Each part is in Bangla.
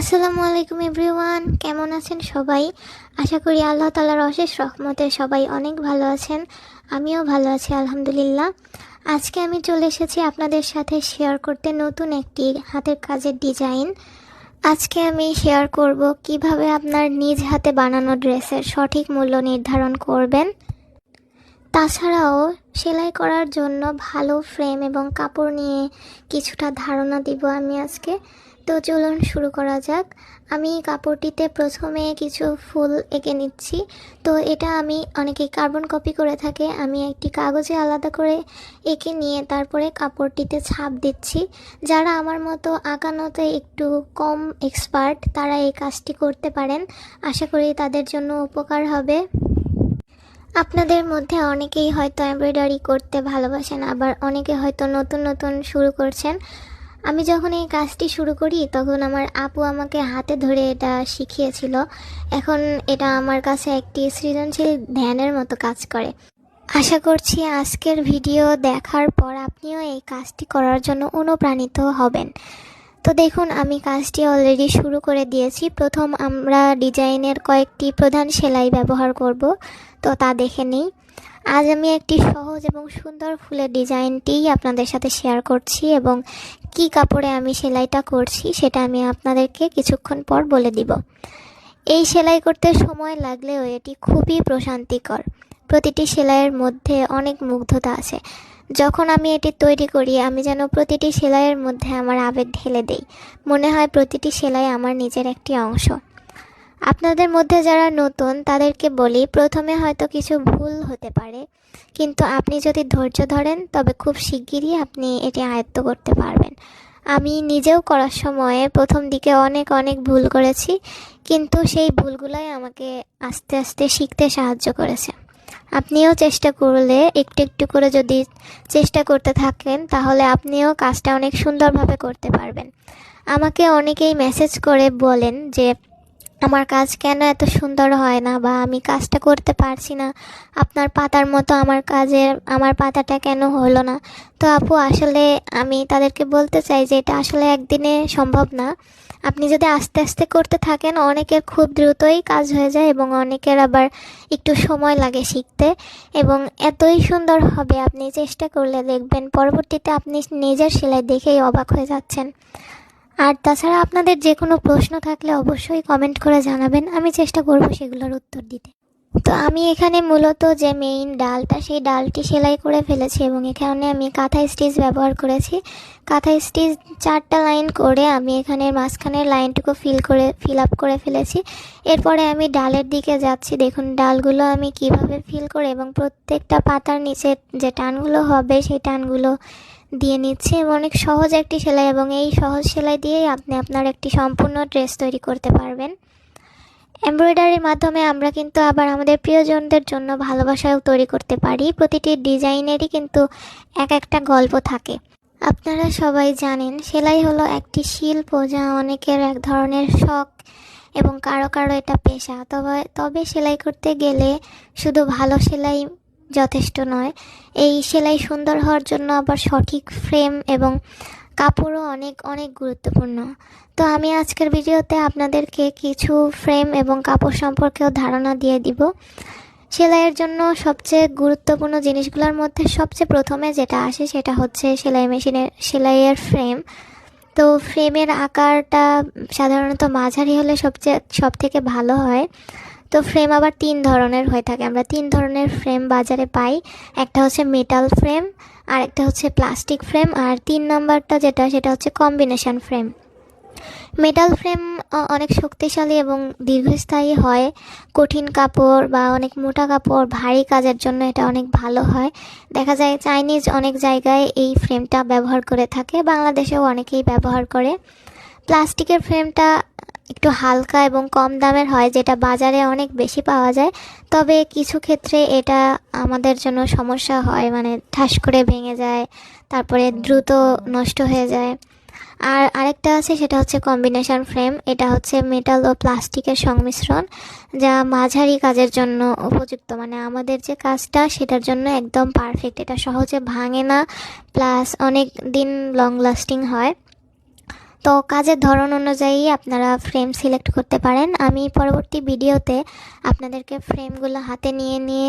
আসসালামু আলাইকুম এভরিওয়ান, কেমন আছেন সবাই? আশা করি আল্লাহ তালার অশেষ রহমতে সবাই অনেক ভালো আছেন, আমিও ভালো আছি, আলহামদুলিল্লাহ। আজকে আমি চলে এসেছি আপনাদের সাথে শেয়ার করতে নতুন একটি হাতের কাজের ডিজাইন। আজকে আমি শেয়ার করব কীভাবে আপনার নিজ হাতে বানানো ড্রেসের সঠিক মূল্য নির্ধারণ করবেন। তাছাড়াও সেলাই করার জন্য ভালো ফ্রেম এবং কাপড় নিয়ে কিছুটা ধারণা দিব আমি আজকে। তো চলুন শুরু করা যাক। আমি কাপড়টিতে প্রথমে কিছু ফুল এঁকে নিচ্ছি। তো এটা আমি অনেকে কার্বন কপি করে থাকে, আমি একটি কাগজে আলাদা করে এঁকে নিয়ে তারপরে কাপড়টিতে ছাপ দিচ্ছি। যারা আমার মতো আঁকানোতে একটু কম এক্সপার্ট, তারা এই কাজটি করতে পারেন। আশা করি তাদের জন্য উপকার হবে। আপনাদের মধ্যে অনেকেই হয়তো এমব্রয়ডারি করতে ভালোবাসেন, আবার অনেকে হয়তো নতুন নতুন শুরু করছেন। আমি যখন এই কাজটি শুরু করি, তখন আমার আপু আমাকে হাতে ধরে এটা শিখিয়েছিল। এখন এটা আমার কাছে একটি সৃজনশীল ধ্যানের মতো কাজ করে। আশা করছি আজকের ভিডিও দেখার পর আপনিও এই কাজটি করার জন্য অনুপ্রাণিত হবেন। তো দেখুন, আমি কাজটি অলরেডি শুরু করে দিয়েছি। প্রথম আমরা ডিজাইনের কয়েকটি প্রধান সেলাই ব্যবহার করব। তো তা দেখে নিই। আজ আমি একটি সহজ এবং সুন্দর ফুলের ডিজাইনটিই আপনাদের সাথে শেয়ার করছি এবং কি কাপড়ে আমি সেলাইটা করছি সেটা আমি আপনাদেরকে কিছুক্ষণ পর বলে দিব। এই সেলাই করতে সময় লাগলেও এটি খুবই প্রশান্তিকর। প্রতিটি সেলাইয়ের মধ্যে অনেক মুগ্ধতা আছে। যখন আমি এটি তৈরি করি, আমি যেন প্রতিটি সেলাইয়ের মধ্যে আমার আবেগ ঢেলে দেই। মনে হয় প্রতিটি সেলাই আমার নিজের একটি অংশ। আপনাদের মধ্যে যারা নতুন, তাদেরকে বলি, প্রথমে হয়তো কিছু ভুল হতে পারে, কিন্তু আপনি যদি ধৈর্য ধরেন, তবে খুব শিগগিরই আপনি এটি আয়ত্ত করতে পারবেন। আমি নিজেও করার সময়ে প্রথম দিকে অনেক অনেক ভুল করেছি, কিন্তু সেই ভুলগুলোই আমাকে আস্তে আস্তে শিখতে সাহায্য করেছে। আপনিও চেষ্টা করলে, একটু একটু করে যদি চেষ্টা করতে থাকেন, তাহলে আপনিও কাজটা অনেক সুন্দরভাবে করতে পারবেন। আমাকে অনেকেই মেসেজ করে বলেন যে আমার কাজ কেন এত সুন্দর হয় না বা আমি কাজটা করতে পারছি না? আপনার পাতার মতো আমার কাজের আমার পাতাটা কেন হলো না? তো আপু, আসলে আমি তাদেরকে বলতে চাই যে এটা আসলে একদিনে সম্ভব না। আপনি যদি আস্তে আস্তে করতে থাকেন, অনেকের খুব দ্রুতই কাজ হয়ে যায় এবং অনেকের আবার একটু সময় লাগে শিখতে। এবং এতই সুন্দর হবে, আপনি চেষ্টা করলে দেখবেন পরবর্তীতে আপনি নিজের সেলাই দেখেই অবাক হয়ে যাচ্ছেন। আর তাছাড়া আপনাদের যে কোনো প্রশ্ন থাকলে অবশ্যই কমেন্ট করে জানাবেন, আমি চেষ্টা করব সেগুলোর উত্তর দিতে। তো আমি এখানে মূলত যে মেইন ডালটা, সেই ডালটি সেলাই করে ফেলেছি এবং এখানে আমি কাঁথা স্টিচ ব্যবহার করেছি। কাঁথা স্টিচ চারটা লাইন করে আমি এখানে মাঝখানের লাইনটুকু ফিল করে ফিল আপ করে ফেলেছি। এরপরে আমি ডালের দিকে যাচ্ছি। দেখুন, ডালগুলো আমি কীভাবে ফিল করে এবং প্রত্যেকটা পাতার নিচে যে টানগুলো হবে, সেই টানগুলো দিয়ে নিচ্ছি এবং অনেক সহজ একটি সেলাই এবং এই সহজ সেলাই দিয়েই আপনি আপনার একটি সম্পূর্ণ ড্রেস তৈরি করতে পারবেন। এমব্রয়ডারির মাধ্যমে আমরা কিন্তু আবার আমাদের প্রিয়জনদের জন্য ভালোবাসাও তৈরি করতে পারি। প্রতিটি ডিজাইনেরই কিন্তু এক একটা গল্প থাকে। আপনারা সবাই জানেন, সেলাই হলো একটি শিল্প যা অনেকের এক ধরনের শখ এবং কারও কারও এটা পেশা। তবে তবে সেলাই করতে গেলে শুধু ভালো সেলাই যথেষ্ট নয়। এই সেলাই সুন্দর হওয়ার জন্য আবার সঠিক ফ্রেম এবং কাপড়ও অনেক অনেক গুরুত্বপূর্ণ। তো আমি আজকের ভিডিওতে আপনাদেরকে কিছু ফ্রেম এবং কাপড় সম্পর্কেও ধারণা দিয়ে দিব। সেলাইয়ের জন্য সবচেয়ে গুরুত্বপূর্ণ জিনিসগুলোর মধ্যে সবচেয়ে প্রথমে যেটা আসে সেটা হচ্ছে সেলাই মেশিনের, সেলাইয়ের ফ্রেম। তো ফ্রেমের আকারটা সাধারণত মাঝারি হলে সবচেয়ে সব থেকে ভালো হয়। তো ফ্রেম আবার তিন ধরনের হয়ে থাকে। আমরা তিন ধরনের ফ্রেম বাজারে পাই। একটা হচ্ছে মেটাল ফ্রেম আর একটা হচ্ছে প্লাস্টিক ফ্রেম আর তিন নাম্বারটা যেটা, সেটা হচ্ছে কম্বিনেশন ফ্রেম মেটাল ফ্রেম অনেক শক্তিশালী এবং দীর্ঘস্থায়ী হয়। কঠিন কাপড় বা অনেক মোটা কাপড়, ভারী কাজের জন্য এটা অনেক ভালো হয়। দেখা যায় চাইনিজ অনেক জায়গায় এই ফ্রেমটা ব্যবহার করে থাকে। বাংলাদেশেও অনেকেই ব্যবহার করে। প্লাস্টিকের ফ্রেমটা একটু হালকা এবং কম দামের হয়, যেটা বাজারে অনেক বেশি পাওয়া যায়। তবে কিছু ক্ষেত্রে এটা আমাদের জন্য সমস্যা হয় মানে ঠাস করে ভেঙে যায়, তারপরে দ্রুত নষ্ট হয়ে যায়। আর আরেকটা আছে, সেটা হচ্ছে কম্বিনেশন ফ্রেম। এটা হচ্ছে মেটাল ও প্লাস্টিকের সংমিশ্রণ, যা মাঝারি কাজের জন্য উপযুক্ত। মানে আমাদের যে কাজটা, সেটার জন্য একদম পারফেক্ট এটা সহজে ভাঙে না প্লাস অনেক দিন লং লাস্টিং হয়। তো কাজের ধরন অনুযায়ী আপনারা ফ্রেম সিলেক্ট করতে পারেন। আমি পরবর্তী ভিডিওতে আপনাদেরকে ফ্রেমগুলো হাতে নিয়ে নিয়ে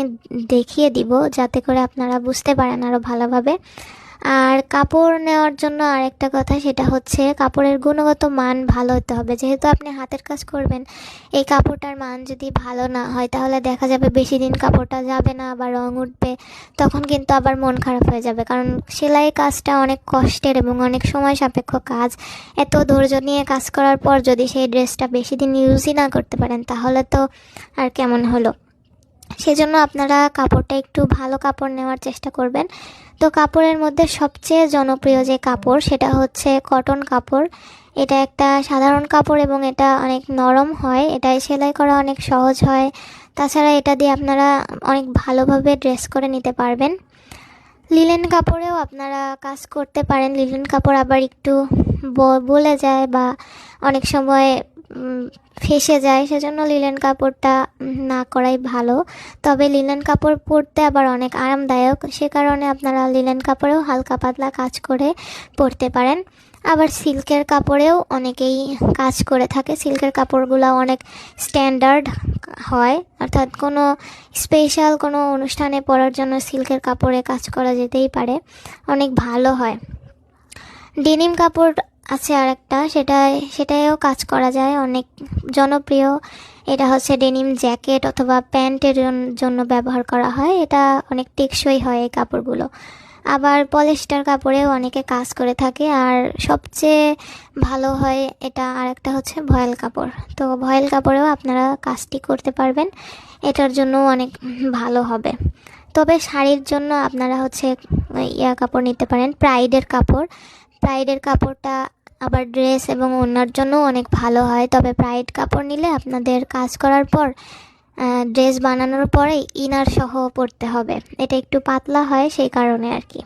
দেখিয়ে দিব, যাতে করে আপনারা বুঝতে পারেন আরও ভালোভাবে। আর কাপড় নেওয়ার জন্য আরেকটা কথা, সেটা হচ্ছে কাপড়ের গুণগত মান ভালো হতে হবে। যেহেতু আপনি হাতের কাজ করবেন, এই কাপড়টার মান যদি ভালো না হয়, তাহলে দেখা যাবে বেশি দিন কাপড়টা যাবে না বা রং উঠবে, তখন কিন্তু আবার মন খারাপ হয়ে যাবে। কারণ সেলাই কাজটা অনেক কষ্টের এবং অনেক সময় সাপেক্ষ কাজ। এত ধৈর্য নিয়ে কাজ করার পর যদি সেই ড্রেসটা বেশি দিন ইউজই না করতে পারেন, তাহলে তো আর কেমন হলো? সেজন্য আপনারা কাপড়টা একটু ভালো কাপড় নেওয়ার চেষ্টা করবেন। তো কাপড়ের মধ্যে সবচেয়ে জনপ্রিয় যে কাপড়, সেটা হচ্ছে কটন কাপড়। এটা একটা সাধারণ কাপড় এবং এটা অনেক নরম হয় এটাই সেলাই করা অনেক সহজ হয়। তাছাড়া এটা দিয়ে আপনারা অনেক ভালোভাবে ড্রেস করে নিতে পারবেন। লিলেন কাপড়েও আপনারা কাজ করতে পারেন। লিলেন কাপড় আবার একটু বলে যায় বা অনেক সময় ফেসে যায় সেজন্য লিলেন কাপড়টা না করাই ভালো। তবে লিলেন কাপড় পরতে আবার অনেক আরামদায়ক। সে কারণে আপনারা লিলেন কাপড়েও হালকা পাতলা কাজ করে পরতে পারেন। আবার সিল্কের কাপড়েও অনেকেই কাজ করে থাকে। সিল্কের কাপড়গুলো অনেক স্ট্যান্ডার্ড হয়। অর্থাৎ কোনো স্পেশাল কোনো অনুষ্ঠানে পরার জন্য সিল্কের কাপড়ে কাজ করা যেতেই পারে। অনেক ভালো হয়। ডেনিম কাপড় আছে আর একটা সেটা সেটাও কাজ করা যায়। অনেক জনপ্রিয়। এটা হচ্ছে ডেনিম জ্যাকেট অথবা প্যান্টের জন্য ব্যবহার করা হয়। এটা অনেক টেকসই হয় এই কাপড়গুলো। আবার পলিস্টার কাপড়েও অনেকে কাজ করে থাকে। আর সবচেয়ে ভালো হয় এটা আর একটা হচ্ছে ভয়েল কাপড়। তো ভয়েল কাপড়েও আপনারা কাজটি করতে পারবেন। এটার জন্য অনেক ভালো হবে। তবে শাড়ির জন্য আপনারা হচ্ছে ইয়া কাপড় নিতে পারেন, প্রাইডের কাপড়। প্রাইডের কাপড়টা আবার ড্রেস এবং ওনার জন্য অনেক ভালো হয়। তবে প্রাইড কাপড় নিলে আপনাদের কাজ করার পর ড্রেস বানানোর পরে ইনার সহ পরতে হবে। এটা একটু পাতলা হয় সেই কারণে আর কি।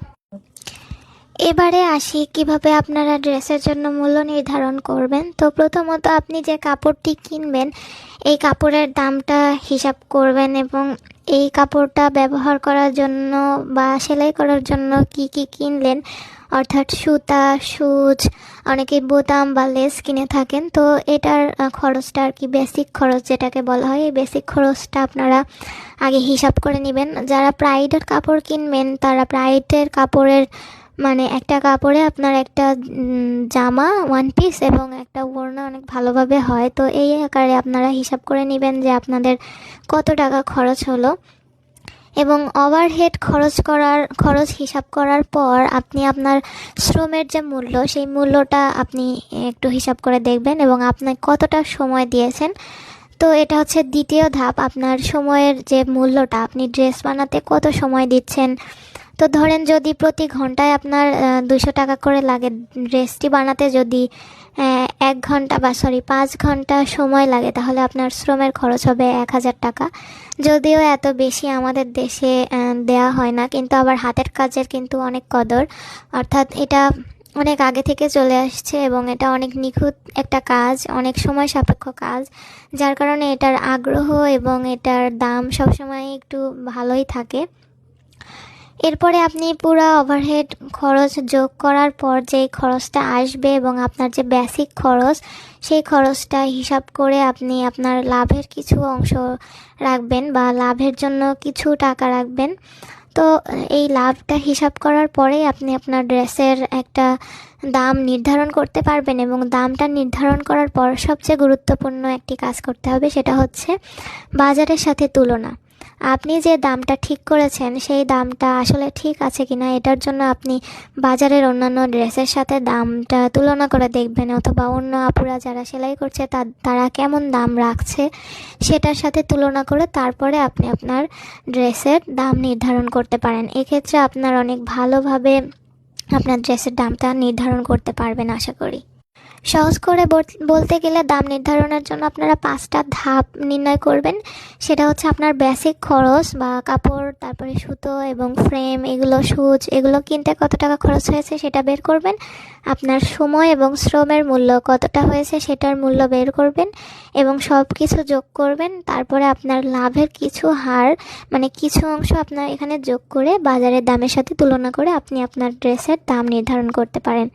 এবারে আসি কীভাবে আপনারা ড্রেসের জন্য মূল্য নির্ধারণ করবেন। তো প্রথমত আপনি যে কাপড়টি কিনবেন, এই কাপড়ের দামটা হিসাব করবেন এবং এই কাপড়টা ব্যবহার করার জন্য বা সেলাই করার জন্য কি কি কিনলেন? অর্থাৎ সুতা, সুচ, অনেকে বোতাম বা লেস কিনে থাকেন। তো এটার খরচটা আর কি বেসিক খরচ যেটাকে বলা হয়, এই বেসিক খরচটা আপনারা আগে হিসাব করে নেবেন। যারা প্রাইডের কাপড় কিনবেন, তারা প্রাইডের কাপড়ের মানে একটা কাপড়ে আপনার একটা জামা ওয়ান পিস এবং একটা ওড়না অনেক ভালোভাবে হয়। তো এই আকারে আপনারা হিসাব করে নেবেন যে আপনাদের কত টাকা খরচ হলো। এবং ওভারহেড খরচ করার, খরচ হিসাব করার পর আপনি আপনার শ্রমের যে মূল্য, সেই মূল্যটা আপনি একটু হিসাব করে দেখবেন এবং আপনি কতটা সময় দিয়েছেন। তো এটা হচ্ছে দ্বিতীয় ধাপ, আপনার সময়ের যে মূল্যটা, আপনি ড্রেস বানাতে কত সময় দিচ্ছেন তো ধরেন যদি প্রতি ঘন্টায় আপনার দুশো টাকা করে লাগে। ড্রেসটি বানাতে যদি এক ঘণ্টা বা সরি পাঁচ ঘণ্টা সময় লাগে, তাহলে আপনার শ্রমের খরচ হবে এক হাজার টাকা। যদিও এত বেশি আমাদের দেশে দেয়া হয় না, কিন্তু আবার হাতের কাজের কিন্তু অনেক কদর। অর্থাৎ এটা অনেক আগে থেকে চলে আসছে এবং এটা অনেক নিখুঁত একটা কাজ, অনেক সময় সাপেক্ষ কাজ। যার কারণে এটার আগ্রহ এবং এটার দাম সবসময় একটু ভালোই থাকে। এরপরে আপনি পুরো ওভারহেড খরচ যোগ করার পর যে খরচটা আসবে এবং আপনার যে বেসিক খরচ, সেই খরচটা হিসাব করে আপনি আপনার লাভের কিছু অংশ রাখবেন বা লাভের জন্য কিছু টাকা রাখবেন। তো এই লাভটা হিসাব করার পরেই আপনি আপনার ড্রেসের একটা দাম নির্ধারণ করতে পারবেন এবং দামটা নির্ধারণ করার পর সবচেয়ে গুরুত্বপূর্ণ একটি কাজ করতে হবে সেটা হচ্ছে বাজারের সাথে তুলনা। আপনি যে দামটা ঠিক করেছেন, সেই দামটা আসলে ঠিক আছে কিনা, এটার জন্য আপনি বাজারের অন্যান্য ড্রেসের সাথে দামটা তুলনা করে দেখবেন, অথবা অন্য আপুরা যারা সেলাই করছে, তা- তারা কেমন দাম রাখছে সেটার সাথে তুলনা করে তারপরে আপনি আপনার ড্রেসের দাম নির্ধারণ করতে পারেন। এক্ষেত্রে আপনার অনেক ভালোভাবে আপনার ড্রেসের দামটা নির্ধারণ করতে পারবেন, আশা করি। সহজ করে বল- বলতে গেলে দাম নির্ধারণের জন্য আপনারা পাঁচটা ধাপ নির্ণয় করবেন। সেটা হচ্ছে আপনার বেসিক খরচ বা কাপড়, তারপরে সুতো এবং ফ্রেম এগুলো সুচ, এগুলো কিনতে কত টাকা খরচ হয়েছে সেটা বের করবেন। আপনার সময় এবং শ্রমের মূল্য কতটা হয়েছে সেটার মূল্য বের করবেন এবং সব কিছু যোগ করবেন। তারপরে আপনার লাভের কিছু হার মানে কিছু অংশ আপনার এখানে যোগ করে বাজারের দামের সাথে তুলনা করে আপনি আপনার ড্রেসের দাম নির্ধারণ করতে পারেন।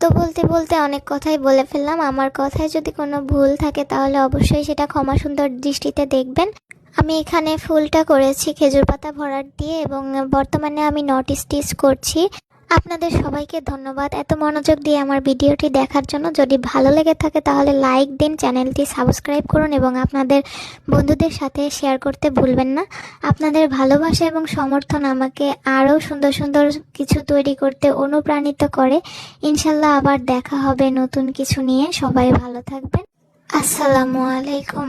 তো বলতে বলতে অনেক কথাই বলে ফেললাম। আমার কথায় যদি কোনো ভুল থাকে তাহলে অবশ্যই সেটা ক্ষমা সুন্দর দৃষ্টিতে দেখবেন। আমি এখানে ফুলটা করেছি খেজুর পাতা ভরাট দিয়ে এবং বর্তমানে আমি নট স্টিচ করছি। আপনাদের সবাইকে ধন্যবাদ। এত মনোযোগ দিয়ে আমার ভিডিওটি দেখার জন্য যদি ভালো লেগে থাকে তাহলে লাইক দিন, চ্যানেলটি সাবস্ক্রাইব করুন এবং আপনাদের বন্ধুদের সাথে শেয়ার করতে ভুলবেন না। আপনাদের ভালোবাসা এবং সমর্থন আমাকে আরও সুন্দর সুন্দর কিছু তৈরি করতে অনুপ্রাণিত করে। ইনশাল্লাহ আবার দেখা হবে নতুন কিছু নিয়ে। সবাই ভালো থাকবেন। আসসালামু আলাইকুম।